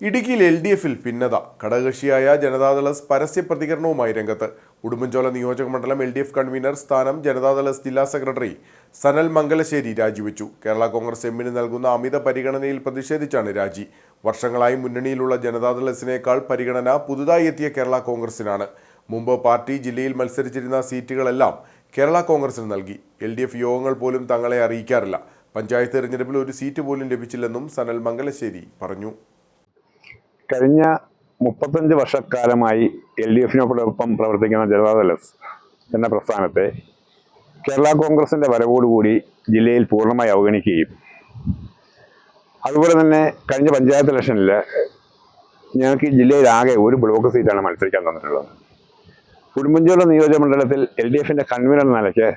ഇടുക്കിയിൽ L D എഫിൽ ഭിന്നത. ഘടകകക്ഷിയായ ജനതാദൾ എസ് പരസ്യ പ്രതികരണവുമായി രംഗത്ത്. ഉടുമ്പൻചോല നിയോജക മണ്ഡലം എൽ ഡി എഫ് കൺവീനർ സ്ഥാനം ജനതാദൾ എസ് ജില്ലാ സെക്രട്ടറി സനൽ മംഗലശ്ശേരി രാജിവെച്ചു. കേരള കോൺഗ്രസ് എമ്മിന് നൽകുന്ന അമിത പരിഗണനയിൽ പ്രതിഷേധിച്ചാണ് രാജി. വർഷങ്ങളായി മുന്നണിയിലുള്ള ജനതാദൾ എസിനേക്കാൾ പരിഗണന പുതുതായി എത്തിയ കേരള കോൺഗ്രസിനാണ്. മുമ്പ് പാർട്ടി ജില്ലയിൽ മത്സരിച്ചിരുന്ന സീറ്റുകളെല്ലാം കേരള കോൺഗ്രസിന് നൽകി. എൽ ഡി എഫ് യോഗങ്ങൾ പോലും തങ്ങളെ അറിയിക്കാറില്ല. പഞ്ചായത്ത് തെരഞ്ഞെടുപ്പിൽ ഒരു സീറ്റ് പോലും ലഭിച്ചില്ലെന്നും സനൽ മംഗലശ്ശേരി പറഞ്ഞു. കഴിഞ്ഞ മുപ്പത്തഞ്ച് വർഷക്കാലമായി എൽ ഡി എഫിനോടൊപ്പം പ്രവർത്തിക്കുന്ന ജനതാദൾ എന്ന പ്രസ്ഥാനത്തെ കേരള കോൺഗ്രസിന്റെ വരവോടുകൂടി ജില്ലയിൽ പൂർണമായി അവഗണിക്കുകയും അതുപോലെ തന്നെ കഴിഞ്ഞ പഞ്ചായത്ത് ഇലക്ഷനിൽ ഞങ്ങൾക്ക് ഈ ജില്ലയിലാകെ ഒരു ബ്ലോക്ക് സീറ്റാണ് മത്സരിക്കാൻ തന്നിട്ടുള്ളത്. ഉടുമ്പൻചോല നിയോജക മണ്ഡലത്തിൽ എൽ ഡി എഫിന്റെ കൺവീനർ നിലയ്ക്ക്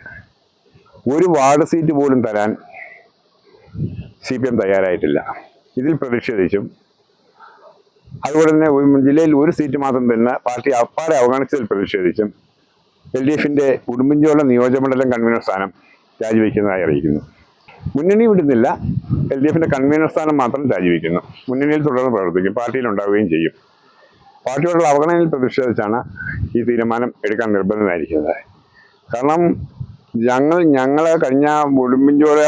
ഒരു വാർഡ് സീറ്റ് പോലും തരാൻ സി പി എം തയ്യാറായിട്ടില്ല. ഇതിൽ പ്രതിഷേധിച്ചും അതുപോലെ തന്നെ ജില്ലയിൽ ഒരു സീറ്റ് മാത്രം തന്നെ പാർട്ടി അപ്പാടെ അവഗണിച്ചതിൽ പ്രതിഷേധിച്ചും എൽ ഡി എഫിന്റെ ഉടുമ്പൻചോല നിയോജകമണ്ഡലം കൺവീനർ സ്ഥാനം രാജിവെക്കുന്നതായി അറിയിക്കുന്നു. മുന്നണി വിടുന്നില്ല എൽ ഡി എഫിന്റെ കൺവീനർ സ്ഥാനം മാത്രം രാജിവെക്കുന്നു. മുന്നണിയിൽ തുടർന്ന് പ്രവർത്തിക്കും പാർട്ടിയിൽ ഉണ്ടാവുകയും ചെയ്യും. പാർട്ടിയോടുള്ള അവഗണനയിൽ പ്രതിഷേധിച്ചാണ് ഈ തീരുമാനം എടുക്കാൻ നിർബന്ധമായിരിക്കുന്നത് കാരണം ഞങ്ങൾ ഞങ്ങൾ കഴിഞ്ഞ ഉടുമ്പൻചോല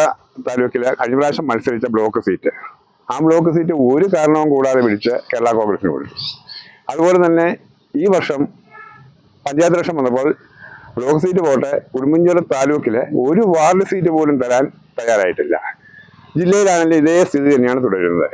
താലൂക്കിൽ കഴിഞ്ഞ പ്രാവശ്യം മത്സരിച്ച ബ്ലോക്ക് സീറ്റ് ആ ബ്ലോക്ക് സീറ്റ് ഒരു കാരണവും കൂടാതെ പിടിച്ച് കേരള കോൺഗ്രസിന് കൊടുത്തു. അതുപോലെ തന്നെ ഈ വർഷം പഞ്ചായത്ത് ഇലക്ഷൻ വന്നപ്പോൾ ബ്ലോക്ക് സീറ്റ് പോട്ടെ ഉടുമ്പൻചോല താലൂക്കിലെ ഒരു വാർഡ് സീറ്റ് പോലും തരാൻ തയ്യാറായിട്ടില്ല. ജില്ലയിലാണെങ്കിൽ ഇതേ സ്ഥിതി തന്നെയാണ് തുടരുന്നത്.